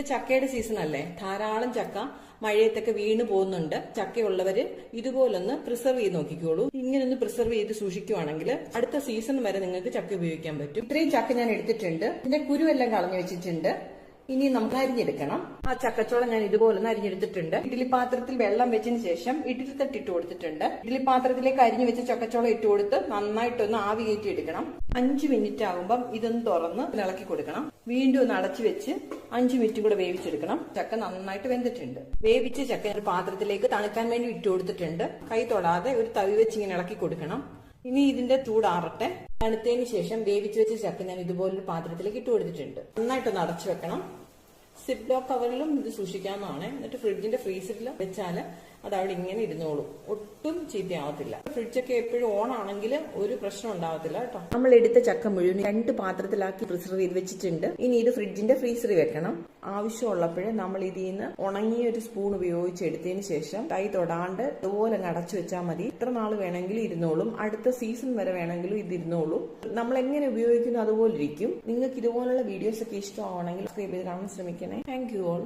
ഇപ്പൊ ചക്കയുടെ സീസൺ അല്ലേ? ധാരാളം ചക്ക മഴയത്തൊക്കെ വീണ് പോകുന്നുണ്ട്. ചക്കയുള്ളവര് ഇതുപോലൊന്ന് പ്രിസർവ് ചെയ്ത് നോക്കിക്കോളൂ. ഇങ്ങനൊന്ന് പ്രിസർവ് ചെയ്ത് സൂക്ഷിക്കുവാണെങ്കിൽ അടുത്ത സീസൺ വരെ നിങ്ങൾക്ക് ചക്ക ഉപയോഗിക്കാൻ പറ്റും. ഇത്രയും ചക്ക ഞാൻ എടുത്തിട്ടുണ്ട്. ഇതിന്റെ കുരുവെല്ലാം കളഞ്ഞു വെച്ചിട്ടുണ്ട്. ഇനി നമുക്ക് അരിഞ്ഞെടുക്കണം. ആ ചക്കച്ചോളം ഞാൻ ഇതുപോലെ ഒന്ന് അരിഞ്ഞെടുത്തിട്ടുണ്ട്. ഇഡ്ഡലി പാത്രത്തിൽ വെള്ളം വെച്ചതിന് ശേഷം ഇഡ്ഡലി തട്ട് ഇട്ട് കൊടുത്തിട്ടുണ്ട്. ഇഡ്ഡലി പാത്രത്തിലേക്ക് അരിഞ്ഞു വെച്ച ചക്കച്ചോളം ഇട്ട് കൊടുത്ത് നന്നായിട്ടൊന്ന് ആവി കയറ്റി എടുക്കണം അഞ്ചു മിനിറ്റ് ആകുമ്പം ഇതൊന്ന് തുറന്ന് ഇളക്കി കൊടുക്കണം. വീണ്ടും ഒന്ന് അടച്ചു വെച്ച് അഞ്ചു മിനിറ്റ് കൂടെ വേവിച്ചെടുക്കണം. ചക്ക നന്നായിട്ട് വെന്തിട്ടുണ്ട്. വേവിച്ച ചക്ക ഒരു പാത്രത്തിലേക്ക് തണുക്കാൻ വേണ്ടി ഇട്ട് കൊടുത്തിട്ടുണ്ട്. കൈ തൊടാതെ ഒരു തവി വെച്ച് ഇങ്ങനെ ഇളക്കി കൊടുക്കണം. ഇനി ഇതിന്റെ ചൂടാറട്ടെ. തണുത്തതിന് ശേഷം വേവിച്ച് വെച്ച ചക്ക ഞാൻ ഇതുപോലൊരു പാത്രത്തിലേക്ക് ഇട്ട് കൊടുത്തിട്ടുണ്ട്. നന്നായിട്ടൊന്ന് അടച്ചു വെക്കണം. സിപ്പ് ലോക്ക് കവറിലും ഇത് സൂക്ഷിക്കാവുന്നതാണ്. എന്നിട്ട് ഫ്രിഡ്ജിന്റെ ഫ്രീസറിൽ വെച്ചാൽ അത് അവിടെ ഇങ്ങനെ ഇരുന്നോളും. ഒട്ടും ചീത്തയാവത്തില്ല. ഫ്രിഡ്ജൊക്കെ എപ്പോഴും ഓൺ ആണെങ്കിൽ ഒരു പ്രശ്നം ഉണ്ടാവത്തില്ല കേട്ടോ. നമ്മൾ എടുത്ത ചക്ക മുഴുവൻ രണ്ട് പാത്രത്തിലാക്കി പ്രിസർവ് ചെയ്ത് വെച്ചിട്ടുണ്ട്. ഇനി ഇത് ഫ്രിഡ്ജിന്റെ ഫ്രീസറിൽ വെക്കണം. ആവശ്യമുള്ളപ്പോഴേ നമ്മൾ ഇതിൽ നിന്ന് ഉണങ്ങിയ ഒരു സ്പൂൺ ഉപയോഗിച്ച് എടുത്തതിന് ശേഷം കൈ തൊടാണ്ട് ഇതുപോലെ അടച്ചു വെച്ചാൽ മതി. ഇത്ര നാൾ വേണമെങ്കിലും ഇരുന്നോളും. അടുത്ത സീസൺ വരെ വേണമെങ്കിലും ഇത് ഇരുന്നോളും. നമ്മൾ എങ്ങനെ ഉപയോഗിക്കുന്നു അതുപോലെ ഇരിക്കും. നിങ്ങൾക്ക് ഇതുപോലുള്ള വീഡിയോസ് ഒക്കെ ഇഷ്ടമാണെങ്കിൽ സബ്സ്ക്രൈബ് ചെയ്ത് കാണാൻ ശ്രമിക്കണേ. Thank you all